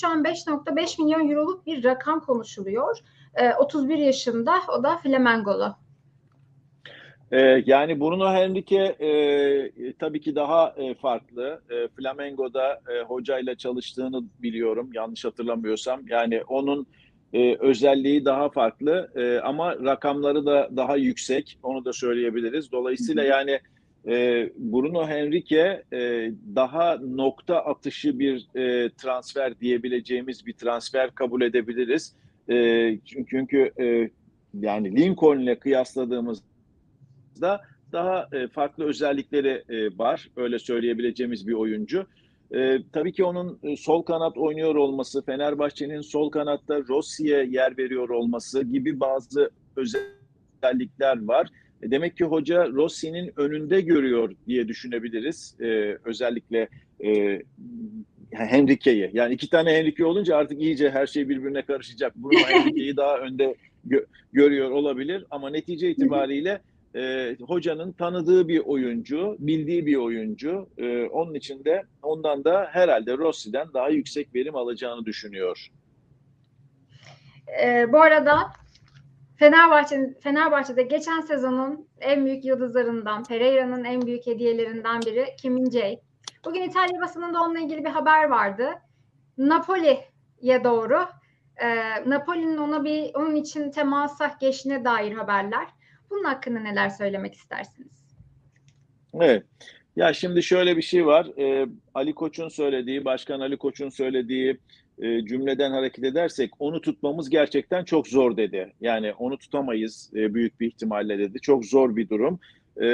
şu an 5.5 milyon euroluk bir rakam konuşuluyor. E, 31 yaşında o da Flamengolu. Ee, yani Bruno Henrique e, tabii ki daha e, farklı. E, Flamengo'da e, hocayla çalıştığını biliyorum yanlış hatırlamıyorsam. Yani onun e, özelliği daha farklı e, ama rakamları da daha yüksek. Onu da söyleyebiliriz. Dolayısıyla yani e, Bruno Henrique e, daha nokta atışı bir e, transfer diyebileceğimiz bir transfer kabul edebiliriz. E, çünkü e, yani Lincoln ile kıyasladığımızda daha e, farklı özellikleri var. Öyle söyleyebileceğimiz bir oyuncu. E, tabii ki onun sol kanat oynuyor olması, Fenerbahçe'nin sol kanatta Rossi'ye yer veriyor olması gibi bazı özellikler var. E, demek ki hoca Rossi'nin önünde görüyor diye düşünebiliriz. E, özellikle e, Henrique'yi. Yani iki tane Henrique olunca artık iyice her şey birbirine karışacak. Bruno Henrique'yi daha önde gö- görüyor olabilir ama netice itibariyle e, hocanın tanıdığı bir oyuncu, bildiği bir oyuncu. E, onun için de ondan da herhalde Rossi'den daha yüksek verim alacağını düşünüyor. E, bu arada Fenerbahçe Fenerbahçe'de geçen sezonun en büyük yıldızlarından, Pereira'nın en büyük hediyelerinden biri Kim Min-jae. Bugün İtalya basınında onunla ilgili bir haber vardı. Napoli'ye doğru e, Napoli'nin ona bir onun için temasa geçtiğine dair haberler. Bunun hakkında neler söylemek istersiniz? Evet. Ya şimdi şöyle bir şey var. Ee, Ali Koç'un söylediği, Başkan Ali Koç'un söylediği e, cümleden hareket edersek onu tutmamız gerçekten çok zor dedi. Yani onu tutamayız e, büyük bir ihtimalle dedi. Çok zor bir durum. E,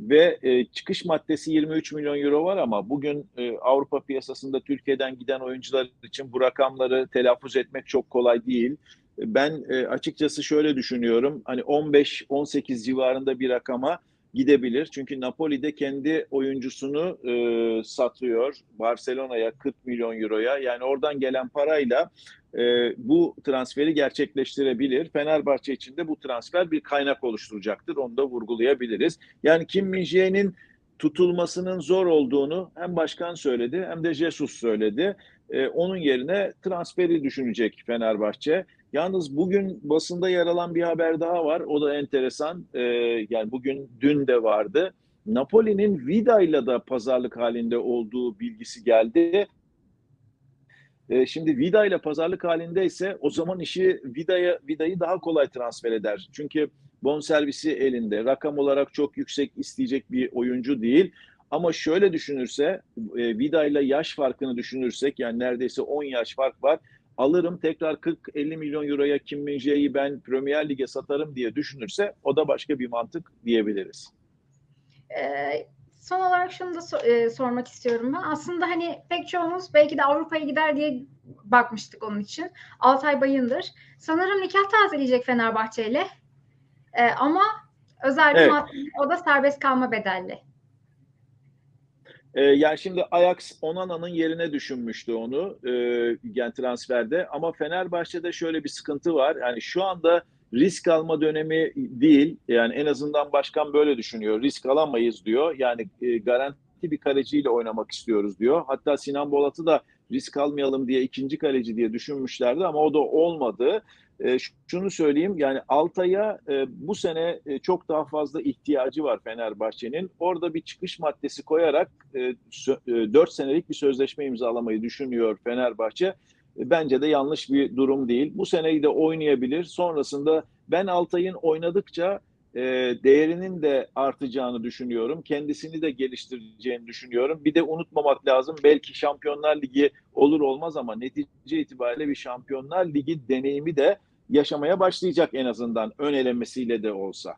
ve e, çıkış maddesi 23 milyon euro var ama bugün e, Avrupa piyasasında Türkiye'den giden oyuncular için bu rakamları telaffuz etmek çok kolay değil. Ben e, açıkçası şöyle düşünüyorum. Hani 15-18 civarında bir rakama gidebilir. Çünkü Napoli de kendi oyuncusunu e, satıyor Barcelona'ya 40 milyon euroya. Yani oradan gelen parayla e, bu transferi gerçekleştirebilir. Fenerbahçe için de bu transfer bir kaynak oluşturacaktır. Onu da vurgulayabiliriz. Yani Kim Min tutulmasının zor olduğunu hem başkan söyledi hem de Jesus söyledi. E, onun yerine transferi düşünecek Fenerbahçe. Yalnız bugün basında yer alan bir haber daha var. O da enteresan. Ee, yani bugün dün de vardı. Napoli'nin Vida ile de pazarlık halinde olduğu bilgisi geldi. Ee, şimdi Vida ile pazarlık halindeyse o zaman işi Vida'ya Vida'yı daha kolay transfer eder. Çünkü bonservisi elinde. Rakam olarak çok yüksek isteyecek bir oyuncu değil. Ama şöyle düşünürse, e, Vida ile yaş farkını düşünürsek yani neredeyse 10 yaş fark var alırım tekrar 40-50 milyon euroya Kim Min ben Premier Lig'e satarım diye düşünürse o da başka bir mantık diyebiliriz. Ee, son olarak şunu da so- e, sormak istiyorum ben. Aslında hani pek çoğumuz belki de Avrupa'ya gider diye bakmıştık onun için. Altay Bayındır. Sanırım nikah tazeleyecek Fenerbahçe ile. Ee, ama özel bir evet. o da serbest kalma bedelli. E, yani şimdi Ajax Onana'nın yerine düşünmüştü onu e, yani transferde ama Fenerbahçe'de şöyle bir sıkıntı var. Yani şu anda risk alma dönemi değil. Yani en azından başkan böyle düşünüyor. Risk alamayız diyor. Yani e, garanti bir kaleciyle oynamak istiyoruz diyor. Hatta Sinan Bolat'ı da risk almayalım diye ikinci kaleci diye düşünmüşlerdi ama o da olmadı. E, şunu söyleyeyim yani Altay'a e, bu sene e, çok daha fazla ihtiyacı var Fenerbahçe'nin. Orada bir çıkış maddesi koyarak e, e, 4 senelik bir sözleşme imzalamayı düşünüyor Fenerbahçe. E, bence de yanlış bir durum değil. Bu seneyi de oynayabilir. Sonrasında ben Altay'ın oynadıkça e, değerinin de artacağını düşünüyorum. Kendisini de geliştireceğini düşünüyorum. Bir de unutmamak lazım belki Şampiyonlar Ligi olur olmaz ama netice itibariyle bir Şampiyonlar Ligi deneyimi de yaşamaya başlayacak en azından ön elemesiyle de olsa.